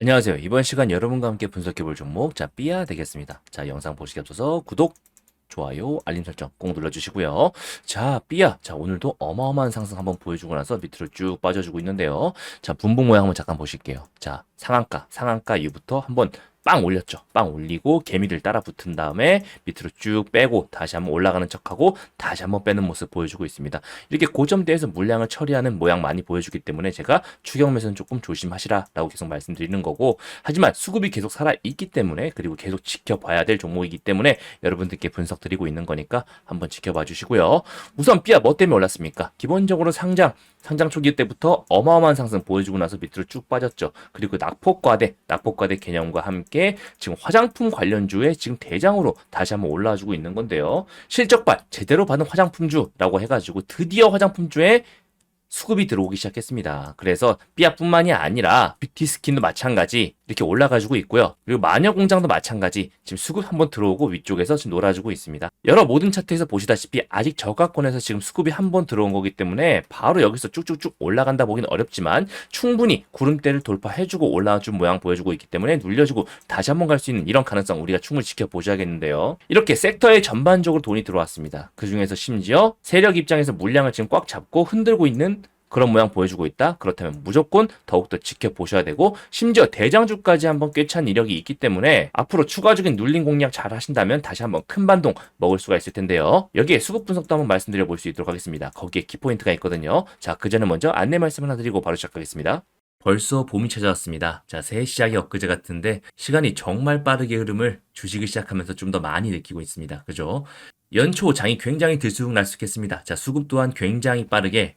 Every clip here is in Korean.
안녕하세요. 이번 시간 여러분과 함께 분석해 볼 종목 자 삐아 되겠습니다. 자 영상 보시기 앞서서 구독, 좋아요, 알림 설정 꼭 눌러주시고요. 자 삐아 자 오늘도 어마어마한 상승 한번 보여주고 나서 밑으로 쭉 빠져주고 있는데요. 자 분봉 모양 한번 잠깐 보실게요. 자 상한가 상한가 이후부터 한번 빵 올렸죠. 빵 올리고 개미들 따라 붙은 다음에 밑으로 쭉 빼고 다시 한번 올라가는 척하고 다시 한번 빼는 모습 보여주고 있습니다. 이렇게 고점대에서 물량을 처리하는 모양 많이 보여주기 때문에 제가 매수는 조금 조심하시라라고 계속 말씀드리는 거고 하지만 수급이 계속 살아 있기 때문에 그리고 계속 지켜봐야 될 종목이기 때문에 여러분들께 분석 드리고 있는 거니까 한번 지켜봐 주시고요. 우선 삐아 뭐 때문에 올랐습니까? 기본적으로 상장 상장 초기 때부터 어마어마한 상승 보여주고 나서 밑으로 쭉 빠졌죠. 그리고 낙폭과대, 낙폭과대 개념과 함께 지금 화장품 관련주에 지금 대장으로 다시 한번 올라와주고 있는 건데요. 실적발 제대로 받은 화장품주라고 해가지고 드디어 화장품주에 수급이 들어오기 시작했습니다. 그래서 삐아뿐만이 아니라 뷰티 스킨도 마찬가지 이렇게 올라가지고 있고요. 그리고 마녀 공장도 마찬가지 지금 수급 한번 들어오고 위쪽에서 지금 놀아주고 있습니다. 여러 모든 차트에서 보시다시피 아직 저가권에서 지금 수급이 한번 들어온 거기 때문에 바로 여기서 쭉쭉쭉 올라간다 보기는 어렵지만 충분히 구름대를 돌파해주고 올라와준 모양 보여주고 있기 때문에 눌려주고 다시 한번 갈 수 있는 이런 가능성 우리가 충분히 지켜보셔야겠는데요. 이렇게 섹터에 전반적으로 돈이 들어왔습니다. 그 중에서 심지어 세력 입장에서 물량을 지금 꽉 잡고 흔들고 있는 그런 모양 보여주고 있다. 그렇다면 무조건 더욱더 지켜보셔야 되고 심지어 대장주까지 한번 꿰찬 이력이 있기 때문에 앞으로 추가적인 눌림 공략 잘 하신다면 다시 한번 큰 반동 먹을 수가 있을 텐데요. 여기에 수급 분석도 한번 말씀드려 볼 수 있도록 하겠습니다. 거기에 키포인트가 있거든요. 자, 그 전에 먼저 안내 말씀 하나 드리고 바로 시작하겠습니다. 벌써 봄이 찾아왔습니다. 자, 새해 시작이 엊그제 같은데 시간이 정말 빠르게 흐름을 주식을 시작하면서 좀 더 많이 느끼고 있습니다. 그죠? 연초 장이 굉장히 들쑥날쑥했습니다. 자, 수급 또한 굉장히 빠르게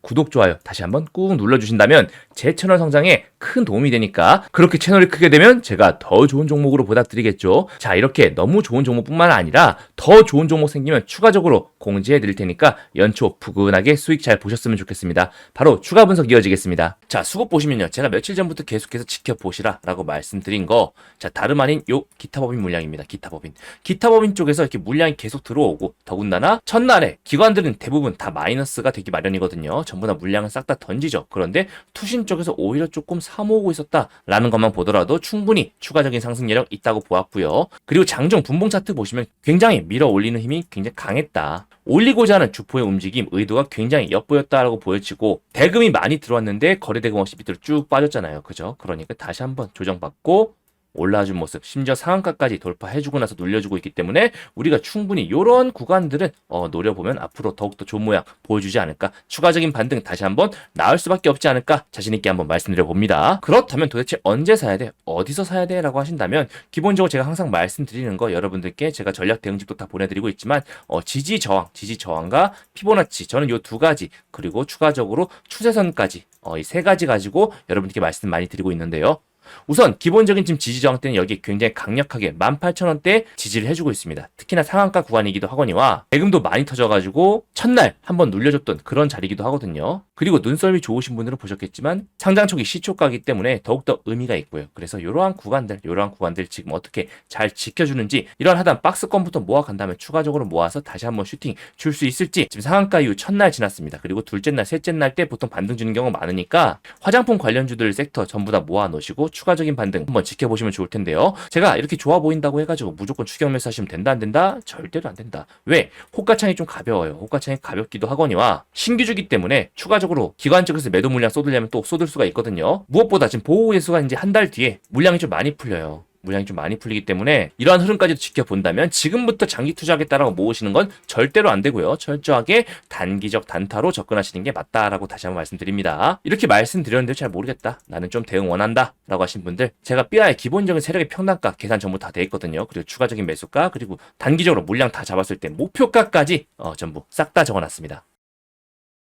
구독 좋아요 다시 한번 꾹 눌러주신다면 제 채널 성장에 큰 도움이 되니까 그렇게 채널이 크게 되면 제가 더 좋은 종목으로 보답드리겠죠. 자 이렇게 너무 좋은 종목뿐만 아니라 더 좋은 종목 생기면 추가적으로 공지해 드릴 테니까 연초 푸근하게 수익 잘 보셨으면 좋겠습니다. 바로 추가 분석 이어지겠습니다. 자 수급 보시면요 제가 며칠 전부터 계속해서 지켜보시라 라고 말씀드린 거 자 다름 아닌 요 기타 법인 물량입니다. 기타 법인 기타 법인 쪽에서 이렇게 물량이 계속 들어오고 더군다나 첫날에 기관들은 대부분 다 마이너스가 되기 마련이거든요. 전부 다 물량을 싹 다 던지죠. 그런데 투신 쪽에서 오히려 조금 사모으고 있었다라는 것만 보더라도 충분히 추가적인 상승 여력 있다고 보았고요. 그리고 장중 분봉 차트 보시면 굉장히 밀어 올리는 힘이 굉장히 강했다. 올리고자 하는 주포의 움직임 의도가 굉장히 엿보였다라고 보여지고 대금이 많이 들어왔는데 거래 대금 없이 밑으로 쭉 빠졌잖아요. 그죠? 그러니까 다시 한번 조정받고 올라준 모습, 심지어 상한가까지 돌파해주고 나서 눌려주고 있기 때문에 우리가 충분히 이런 구간들은 어, 노려보면 앞으로 더욱더 좋은 모양 보여주지 않을까. 추가적인 반등 다시 한번 나올 수밖에 없지 않을까. 자신있게 한번 말씀드려 봅니다. 그렇다면 도대체 언제 사야 돼? 어디서 사야 돼? 라고 하신다면 기본적으로 제가 항상 말씀드리는 거 여러분들께 제가 전략 대응집도 다 보내드리고 있지만 어, 지지 저항, 지지 저항과 피보나치 저는 이두 가지 그리고 추가적으로 추세선까지 어, 이 세 가지 가지고 여러분들께 말씀 많이 드리고 있는데요. 우선 기본적인 지금 지지 저항 때는 여기 굉장히 강력하게 18,000원대 지지를 해주고 있습니다. 특히나 상한가 구간이기도 하거니와 대금도 많이 터져가지고 첫날 한번 눌려줬던 그런 자리이기도 하거든요. 그리고 눈썰미 좋으신 분들은 보셨겠지만 상장 초기 시초가기 때문에 더욱더 의미가 있고요. 그래서 이러한 구간들, 이러한 구간들 지금 어떻게 잘 지켜주는지 이러한 하단 박스권부터 모아간다면 추가적으로 모아서 다시 한번 슈팅 줄 수 있을지 지금 상한가 이후 첫날 지났습니다. 그리고 둘째 날, 셋째 날 때 보통 반등 주는 경우가 많으니까 화장품 관련주들 섹터 전부 다 모아 놓으시고 추가적인 반등 한번 지켜보시면 좋을 텐데요. 제가 이렇게 좋아 보인다고 해가지고 무조건 추격 매수 하시면 된다 안 된다? 절대로 안 된다. 왜? 호가창이 좀 가벼워요. 호가창이 가볍기도 하거니와 신규주기 때문에 추가적으로 기관 쪽에서 매도 물량 쏟으려면 또 쏟을 수가 있거든요. 무엇보다 지금 보호 예수가 이제 한 달 뒤에 물량이 좀 많이 풀려요. 물량이 좀 많이 풀리기 때문에 이러한 흐름까지도 지켜본다면 지금부터 장기 투자하겠다라고 모으시는 건 절대로 안 되고요. 철저하게 단기적 단타로 접근하시는 게 맞다라고 다시 한번 말씀드립니다. 이렇게 말씀드렸는데 잘 모르겠다. 나는 좀 대응 원한다. 라고 하신 분들 제가 삐아의 기본적인 세력의 평단가 계산 전부 다 돼 있거든요. 그리고 추가적인 매수가 그리고 단기적으로 물량 다 잡았을 때 목표가까지 어, 전부 싹 다 적어놨습니다.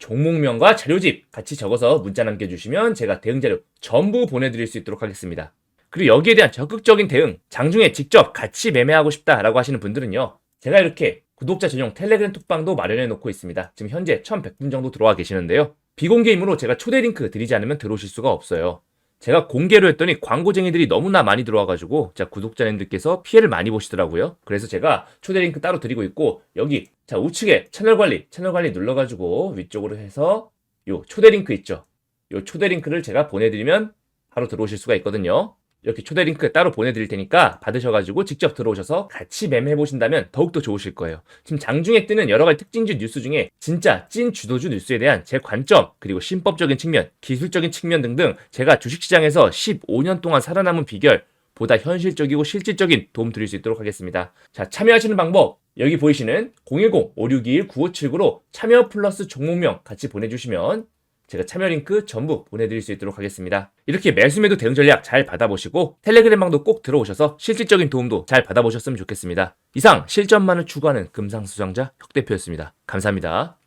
종목명과 자료집 같이 적어서 문자 남겨주시면 제가 대응 자료 전부 보내드릴 수 있도록 하겠습니다. 그리고 여기에 대한 적극적인 대응, 장중에 직접 같이 매매하고 싶다라고 하시는 분들은요. 제가 이렇게 구독자 전용 텔레그램 톡방도 마련해 놓고 있습니다. 지금 현재 1100분 정도 들어와 계시는데요. 비공개이므로 제가 초대 링크 드리지 않으면 들어오실 수가 없어요. 제가 공개로 했더니 광고쟁이들이 너무나 많이 들어와가지고 자 구독자님들께서 피해를 많이 보시더라고요. 그래서 제가 초대 링크 따로 드리고 있고 여기 자 우측에 채널 관리 채널 관리 눌러가지고 위쪽으로 해서 요 초대 링크 있죠. 요 초대 링크를 제가 보내드리면 바로 들어오실 수가 있거든요. 이렇게 초대 링크 따로 보내드릴 테니까 받으셔가지고 직접 들어오셔서 같이 매매해 보신다면 더욱더 좋으실 거예요. 지금 장중에 뜨는 여러 가지 특징주 뉴스 중에 진짜 찐 주도주 뉴스에 대한 제 관점 그리고 신법적인 측면, 기술적인 측면 등등 제가 주식시장에서 15년 동안 살아남은 비결 보다 현실적이고 실질적인 도움 드릴 수 있도록 하겠습니다. 자, 참여하시는 방법 여기 보이시는 010-5621-9579로 참여 플러스 종목명 같이 보내주시면 제가 참여 링크 전부 보내드릴 수 있도록 하겠습니다. 이렇게 매수매도 대응 전략 잘 받아보시고 텔레그램 방도 꼭 들어오셔서 실질적인 도움도 잘 받아보셨으면 좋겠습니다. 이상 실전만을 추구하는 금상수장자 혁 대표였습니다. 감사합니다.